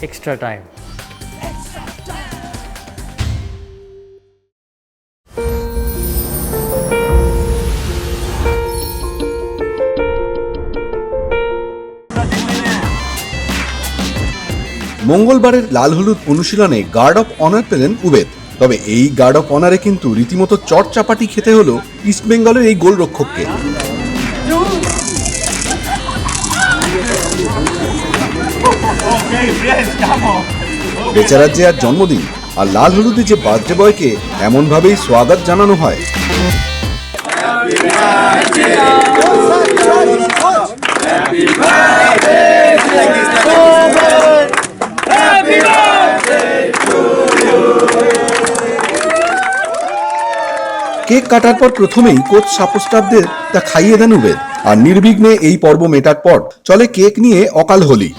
extra time. মঙ্গলবারের লাল হলুদ অনুশীলনে গার্ড অফ অনার পেলেন উবেদ তবে এই গার্ড অফ অনারে কিন্তু রীতিমতো চট চাপাটি খেতে হলো ইস্টবেঙ্গলের এই গোলরক্ষককে বেচারার যে আর জন্মদিন আর লাল হলুদে যে বার্থডে বয়কে এমনভাবেই স্বাগত জানানো হয়। কেক কাটার পর প্রথমেই কোচ সাপোস্টাফদের তা খাইয়ে দেন উবেদ আর নির্বিঘ্নে এই পর্ব মেটার পর চলে কেক নিয়ে অকাল হোলি।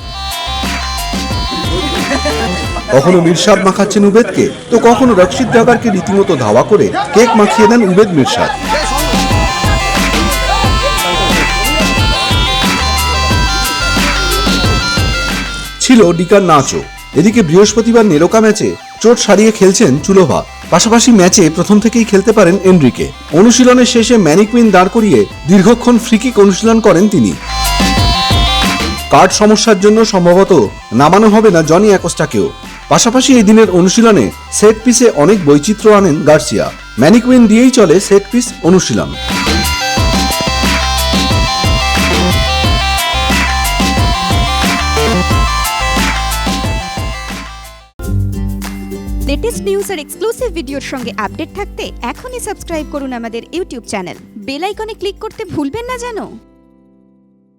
কখনো মির্শাদ মাখাচ্ছেন উবেদকে? তো কখনো রক্ষিত জাগারকে রীতিমতো ধাওয়া করে কেক মাখিয়ে দেন উবেদ মির্শাদ? ছিল ডিকার নাচও। এদিকে বৃহস্পতিবার নেরোকা ম্যাচে চোট সারিয়ে খেলছেন চুলোভা। পাশাপাশি ম্যাচে প্রথম থেকেই খেলতে পারেন এনরিকে। অনুশীলনের শেষে ম্যানিকুইন দাঁড় করিয়ে দীর্ঘক্ষণ ফ্রিকিক অনুশীলন করেন তিনি। কার্ড সমস্যার জন্য সম্ভবত নামানো হবে না জনি অ্যাকোস্টাকেও। পাশাপাশি এই দিনের অনুশীলনে সেট পিসে অনেক বৈচিত্র্য আনেন গার্সিয়া। ম্যানিকুইন দিয়েই চলে সেট পিস অনুশীলন। লেটেস্ট নিউজ আর এক্সক্লুসিভ ভিডিওর সঙ্গে আপডেট থাকতে এখনই সাবস্ক্রাইব করুন আমাদের ইউটিউব চ্যানেল বেল আইকনে ক্লিক করতে ভুলবেন না জানো